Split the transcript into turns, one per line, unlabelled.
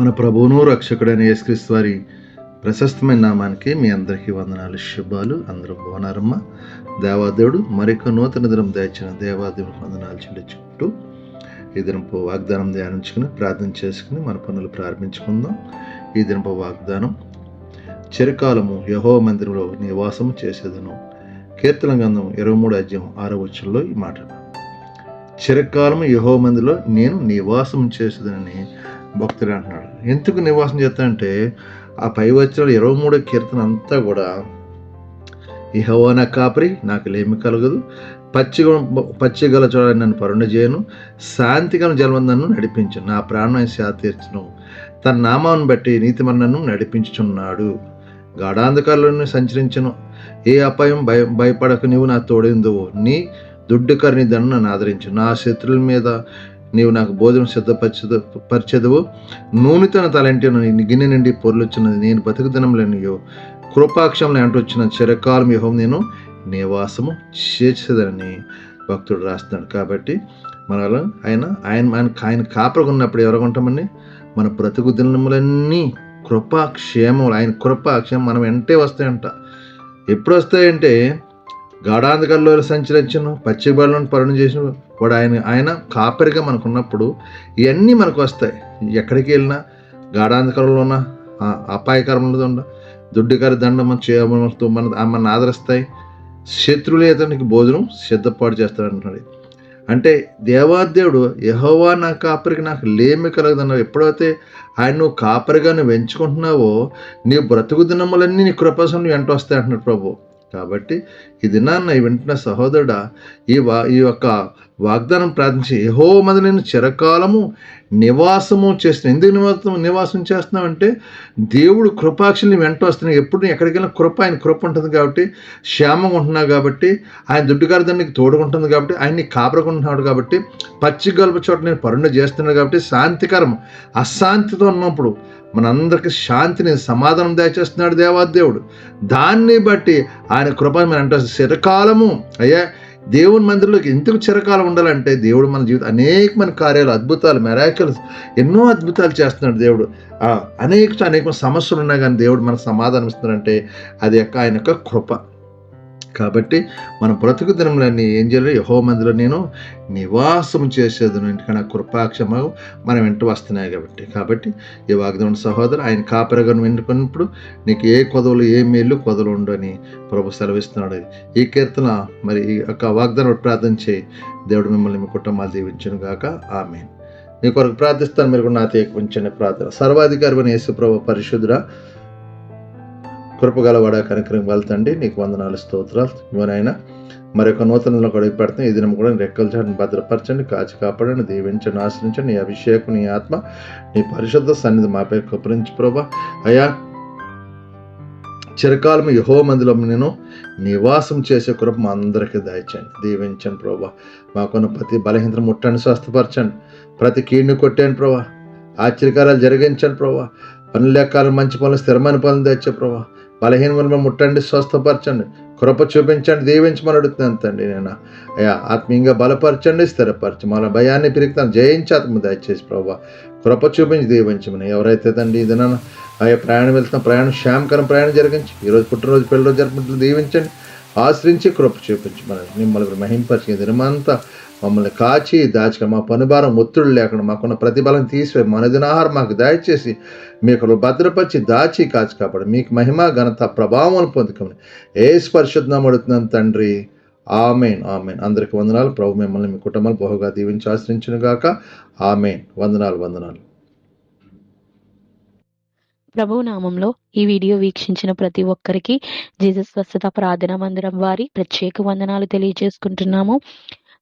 మన ప్రభువును రక్షకుడైన యేసుక్రీస్తు వారి ప్రశస్తమైన నామానికి మీ అందరికీ వందనాలు. శుభాలు. అందరూ బాగున్నారమ్మ? దేవాదేవుడు మరొక నూతన దినం దాచిన దేవాదేవునికి వందనాలు చెల్లించుకుంటూ ఈ దినపు వాగ్దానం ధ్యానించుకుని ప్రార్థన చేసుకుని మన పనులు ప్రారంభించుకుందాం. ఈ దినపు వాగ్దానం చిరకాలము యహో మందిరంలో నివాసము చేసేదను. కీర్తన గంధం ఇరవై మూడు అధ్యాయం ఆరో వచ్చంలో ఈ మాట. చిరకాలము యహో మందిలో నేను నివాసం చేసేదనని భక్తుడు అంటున్నాడు. ఎందుకు నివాసం చేస్తానంటే ఆ పై వచ్చిన ఇరవై మూడో కీర్తన అంతా కూడా ఇహోవా నా కాపరి నాకు లేమి కలగదు. పచ్చి పచ్చిగల చూడని నన్ను పరుణ చేయను శాంతిగల జలం నన్ను నడిపించు. నా ప్రాణం శాతీర్చును తన నామాన్ని బట్టి నీతి నడిపించుచున్నాడు. గాఢాంధకారులను సంచరించను. ఏ అపాయం భయ భయపడక నీవు నా తోడిందువు. నీ దుడ్డుకరిని దండను నన్ను ఆదరించు నా శత్రువుల మీద నీవు నాకు భోజనం సిద్ధపరచదు పరిచెదవు. నూనెతన తలంటిన గిన్నె నుండి పొర్లుచున్నది నేను బతుకు కృపాక్షంలో అంటొచ్చిన చిరకాలం యుహం నేను నివాసము చేసేదని భక్తుడు రాస్తున్నాడు. కాబట్టి మనలో ఆయన ఆయన ఆయన ఆయన కాపరకు ఉన్నప్పుడు ఎవరు ఉంటామని మన బ్రతుకు దినములన్నీ కృపాక్షేమములు ఆయన కృపాక్షేమం మనం వెంటే వస్తాయంట. ఎప్పుడు వస్తాయంటే గాఢాంధకాల్లో సంచరించను పచ్చిబడిలను పరుణం చేసిన వాడు ఆయన ఆయన కాపరిగా మనకు ఉన్నప్పుడు ఇవన్నీ మనకు వస్తాయి. ఎక్కడికి వెళ్ళినా గాఢాంధకారంలో ఉన్న అపాయకరంలో ఉన్న దుడ్డుగారి దండం మన చేయమతో మన మన ఆదరిస్తాయి. శత్రువులు అతనికి భోజనం సిద్ధపాటు చేస్తాడు అంటున్నాడు. అంటే దేవాదేవుడు యహోవా నా కాపరికి నాకు లేమి కలగదన్నావు. ఎప్పుడైతే ఆయన నువ్వు కాపరిగా నువ్వు ఎంచుకుంటున్నావో నీ బ్రతుకు దినములన్నీ నీ కృపసం వెంట వస్తాయి అంటున్నాడు ప్రభు. కాబట్టి ఈ దినాన్న వింటున్న సహోదరుడా ఈ వా ఈ యొక్క వాగ్దానం ప్రార్థించి యహో నేను చిరకాలము నివాసము చేస్తున్నాను ఎందుకు నివాసం నివాసం చేస్తున్నామంటే దేవుడు కృపాక్షుల్ని వెంట వస్తున్నాయి ఎప్పుడు ఎక్కడికైనా కృప ఆయన కృప ఉంటుంది కాబట్టి క్షేమంగా ఉంటున్నావు కాబట్టి ఆయన దుడ్డుగారి దానికి తోడుకుంటుంది కాబట్టి ఆయన్ని కాపరకుంటున్నాడు కాబట్టి పచ్చి గల్ప చోట నేను పరుణ చేస్తున్నాడు కాబట్టి శాంతికరం అశాంతితో ఉన్నప్పుడు మనందరికీ శాంతిని సమాధానం దయచేస్తున్నాడు దేవాదేవుడు దాన్ని బట్టి ఆయన కృప మన అంటే చిరకాలము అయ్యా దేవుని మందిరంలోకి ఎందుకు చిరకాలం ఉండాలంటే దేవుడు మన జీవితం అనేకమైన కార్యాలు అద్భుతాలు మెరాకిల్స్ ఎన్నో అద్భుతాలు చేస్తున్నాడు దేవుడు. అనేక అనేక సమస్యలు ఉన్నా కానీ దేవుడు మనకు సమాధానం ఇస్తున్నాడంటే అది యొక్క ఆయన యొక్క కృప. కాబట్టి మన బ్రతుకు దినములన్నీ ఏం చేయాలి? యహో మందిలో నేను నివాసం చేసేది ఎందుకంటే కృపాక్షమ మన వెంట వస్తున్నాయి కాబట్టి. కాబట్టి ఈ వాగ్దాన సహోదరు ఆయన కాపరగను వెంటుకున్నప్పుడు నీకు ఏ కొదవలు ఏ మేలు కొదలు ఉండని ప్రభు సెలవిస్తున్నాడు. ఈ కీర్తన మరి ఈ యొక్క వాగ్దానం ప్రార్థన చేయి. దేవుడు మిమ్మల్ని మీ కుటుంబాలు దీవించను గాక. ఆమె నీ కొరకు ప్రార్థిస్తాను. మీరు నాతో ఉంచండి. ప్రార్థన. సర్వాధికారి యేసు ప్రభు పరిశుద్ధుడ కృపగలవాడ కనికరం వెళ్తండి నీకు వందనాలు స్తోత్రాలు. ఇవనైనా మరొక నూతనంలో కూడా పెడతాం ఈ దినం కూడా రెక్కల చాటును భద్రపరచండి కాచి కాపాడండి దీవించండి ఆశ్రయించండి. నీ అభిషేకం నీ ఆత్మ నీ పరిశుద్ధ సన్నిధి మాపై కృపరించి ప్రభా. అయా చిరకాలం యహో మందిలో నేను నివాసం చేసే కృప మా అందరికీ దయచండి దీవించండి ప్రభా. మాకున్న ప్రతి బలహీనత ముట్టండి స్వస్థపరచండి. ప్రతి కీడుని కొట్టండి ప్రభా. ఆశ్చర్యకారాలు జరిగించండి ప్రభా. పనులు లెక్కాలు మంచి పనులు స్థిరమైన పనులు తెచ్చే ప్రభా. బలహీనములను ముట్టండి స్వస్థపరచండి కృప చూపించండి దీవించమని అడుగుతున్నాను తండ్రి నేను అయ్యా ఆత్మీయంగా బలపరచండి స్థిరపరచు మన భయాన్ని పెరుగుతాను జయించి ఆత్మ దయచేసి ప్రభావ కృప చూపించి దీవించమని. ఎవరైతే తండ్రి ఇది అయ్యా ప్రయాణం వెళ్తున్న ప్రయాణం శ్యామకరం ప్రయాణం జరిగించి ఈరోజు పుట్టినరోజు పెళ్ళిరోజు జరుపుకుంటున్న దీవించండి. ఆశ్రయించి కృప చూపించమని. మిమ్మల్ని మహింపరిచి దినమంతా మమ్మల్ని కాచి దాచిక మా పనిభారం ఒత్తిడి లేకుండా మాకున్న ప్రతిఫలం తీసివే. మన దినాహారం మాకు దయచేసి మీకు భద్రపరిచి దాచి కాచి కాపాడు. మీకు మహిమ ఘనత ప్రభావం పొందుకోమని ఏ స్పర్శుద్ధం అడుగుతున్నాను తండ్రి. Amen amen. అందరికి వందనాలు. ప్రభు మిమ్మల్ని మీ కుటుంబాలు బహుగా దీవించి ఆశ్రయించును గాక. ఆమెన్. వందనాలు వందనాలు.
ప్రభు నామంలో ఈ వీడియో వీక్షించిన ప్రతి ఒక్కరికి జీసస్ స్వస్థత ప్రార్థన మందిరం వారి ప్రత్యేక వందనాలు తెలియజేసుకుంటున్నాము.